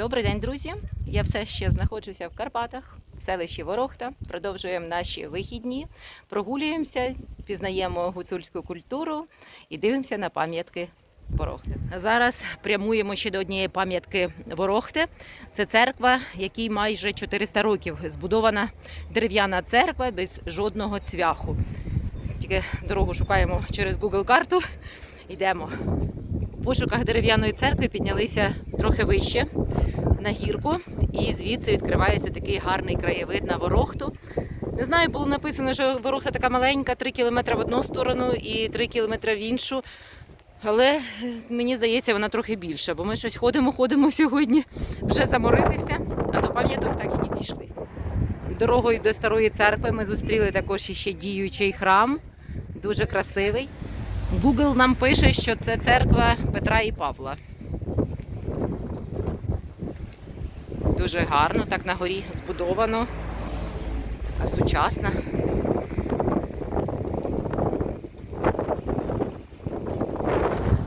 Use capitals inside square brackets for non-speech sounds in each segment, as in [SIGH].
Добрий день, друзі! Я все ще знаходжуся в Карпатах, в селищі Ворохта. Продовжуємо наші вихідні, прогулюємося, пізнаємо гуцульську культуру і дивимося на пам'ятки Ворохти. Зараз прямуємо ще до однієї пам'ятки Ворохти. Це церква, якій майже 400 років збудована дерев'яна церква без жодного цвяху. Тільки дорогу шукаємо через Google карту. Йдемо. У пошуках дерев'яної церкви піднялися трохи вище на гірку, і звідси відкривається такий гарний краєвид на ворохту. Не знаю, було написано, що ворохта така маленька, 3 кілометри в одну сторону і 3 кілометри в іншу. Але е, мені здається, вона трохи більша, бо ми щось ходимо, ходимо сьогодні, вже заморилися, а до пам'яток так і не дійшли. Дорогою до старої церкви ми зустріли також іще діючий храм, дуже красивий. Google нам пише, що це церква Петра і Павла. Дуже гарно, так на горі збудовано, така сучасна.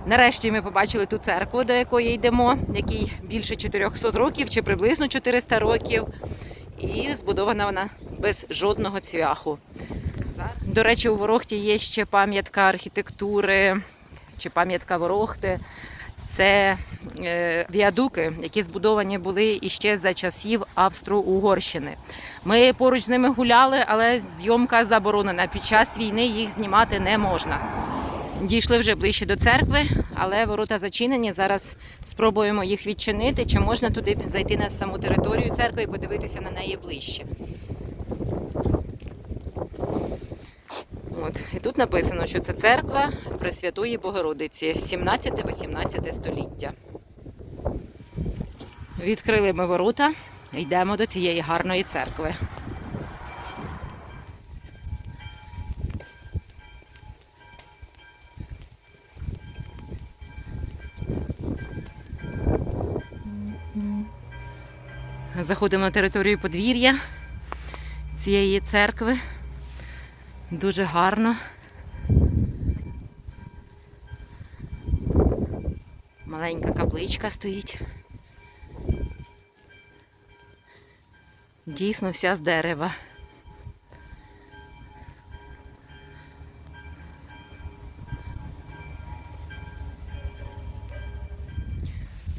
Нарешті ми побачили ту церкву, до якої йдемо, якій більше 400 років чи приблизно 400 років. І збудована вона без жодного цвяху. До речі, у Ворохті є ще пам'ятка архітектури чи пам'ятка Ворохти. Це е, віадуки, які збудовані були іще за часів Австро-Угорщини. Ми поруч з ними гуляли, але зйомка заборонена. Під час війни їх знімати не можна. Дійшли вже ближче до церкви, але ворота зачинені. Зараз спробуємо їх відчинити. Чи можна туди зайти на саму територію церкви і подивитися на неї ближче. От. І тут написано, що це церква Пресвятої Богородиці 17-18 століття. Відкрили ми ворота, йдемо до цієї гарної церкви. Заходимо на територію подвір'я цієї церкви. Дуже гарно. Маленька капличка стоїть. Дійсно вся з дерева.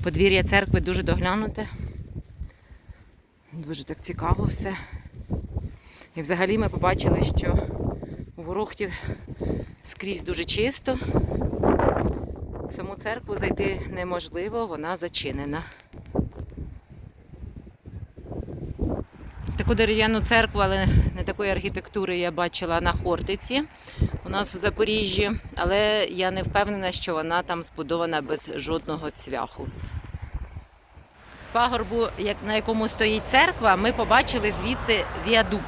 Подвір'я церкви дуже доглянуте. Дуже так цікаво все. І взагалі ми побачили, що у Ворохті скрізь дуже чисто. В саму церкву зайти неможливо, вона зачинена. Таку дерев'яну церкву, але не такої архітектури я бачила на Хортиці у нас в Запоріжжі, але я не впевнена, що вона там збудована без жодного цвяху. З пагорбу, на якому стоїть церква, ми побачили звідси віадук,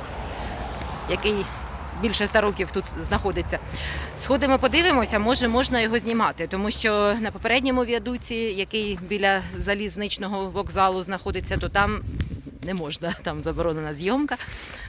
який більше ста років тут знаходиться. Сходимо, подивимося, може можна його знімати, тому що на попередньому віадуці, який біля залізничного вокзалу знаходиться, то там не можна, там заборонена зйомка.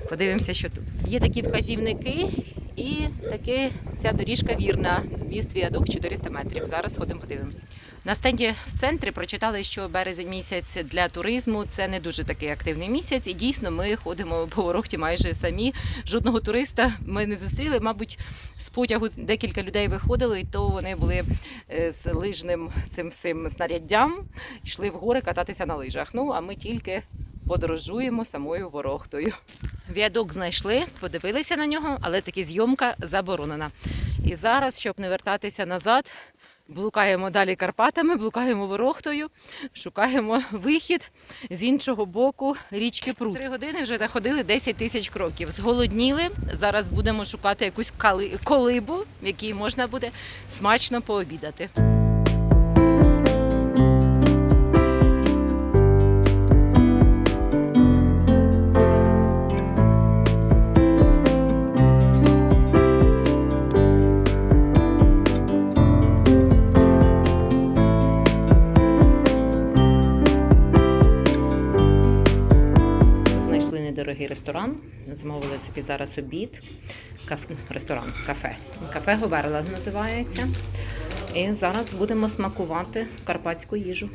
Подивимося, що тут. Є такі вказівники, і таки ця доріжка вірна. Міст віадук 400 метрів. Зараз ходимо, подивимося. На стенді в центрі прочитали, що березень місяць для туризму це не дуже такий активний місяць. І дійсно ми ходимо по ворохті майже самі. Жодного туриста ми не зустріли. Мабуть, з потягу декілька людей виходили, і то вони були е, з лижним цим всім снаряддям, йшли в гори кататися на лижах. Ну а ми тільки подорожуємо самою ворохтою. Віадук знайшли, подивилися на нього, але таки зйомка заборонена. І зараз, щоб не вертатися назад, блукаємо далі Карпатами, блукаємо ворохтою, шукаємо вихід з іншого боку річки Прут. Три години вже находили 10 тисяч кроків. Зголодніли. Зараз будемо шукати якусь колибу, в якій можна буде смачно пообідати. Ресторан, замовили собі зараз обід. Каф... Ресторан, кафе. Кафе Говерла називається. І зараз будемо смакувати карпатську їжу.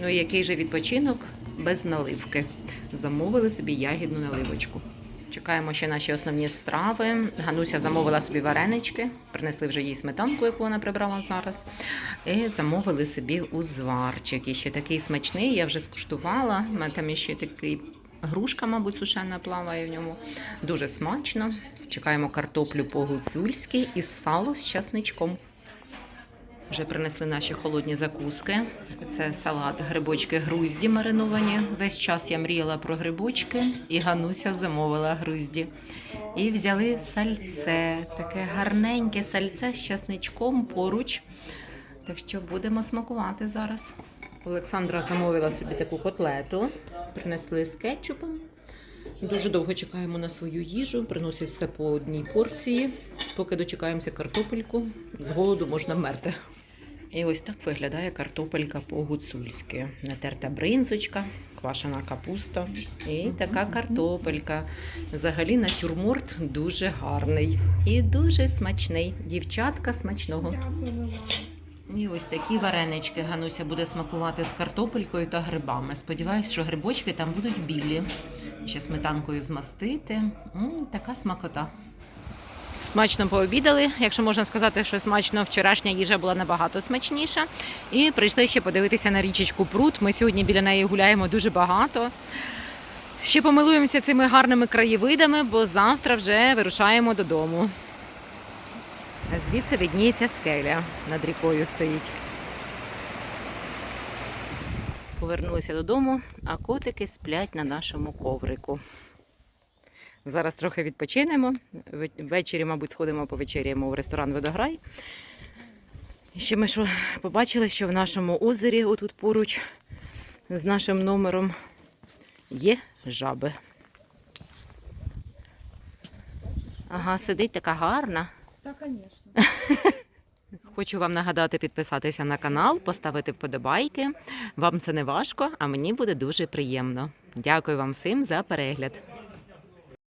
Ну і який же відпочинок без наливки. Замовили собі ягідну наливочку. Чекаємо ще наші основні страви. Гануся замовила собі варенички, принесли вже їй сметанку, яку вона прибрала зараз. І замовили собі узварчик. І ще такий смачний, я вже скуштувала. У мене там ще такий грушка, мабуть, сушена плаває в ньому. Дуже смачно. Чекаємо картоплю по-гуцульськи і сало з часничком. Вже принесли наші холодні закуски. Це салат, грибочки грузді мариновані. Весь час я мріяла про грибочки, і Гануся замовила грузді. І взяли сальце, таке гарненьке сальце з часничком поруч. Так що будемо смакувати зараз. Олександра замовила собі таку котлету, принесли з кетчупом. Дуже довго чекаємо на свою їжу, приносять все по одній порції. Поки дочекаємося картопельку, з голоду можна вмерти. І ось так виглядає картопелька по-гуцульськи. Натерта бринзочка, квашена капуста і така картопелька. Взагалі натюрморт дуже гарний і дуже смачний. Дівчатка смачного. І ось такі варенички Гануся буде смакувати з картопелькою та грибами. Сподіваюсь, що грибочки там будуть білі. Ще сметанкою змастити. М, така смакота. Смачно пообідали. Якщо можна сказати, що смачно, вчорашня їжа була набагато смачніша. І прийшли ще подивитися на річечку Прут. Ми сьогодні біля неї гуляємо дуже багато. Ще помилуємося цими гарними краєвидами, бо завтра вже вирушаємо додому. Звідси видніється скеля над рікою стоїть. Повернулися додому, а котики сплять на нашому коврику. Зараз трохи відпочинемо. Ввечері, мабуть, сходимо повечеряємо в ресторан Водограй. І ще ми що побачили, що в нашому озері, отут поруч з нашим номером, є жаби. Ага, сидить така гарна. Да, конечно. [LAUGHS] Хочу вам нагадати підписатися на канал, поставити вподобайки. Вам це не важко, а мені буде дуже приємно. Дякую вам всім за перегляд.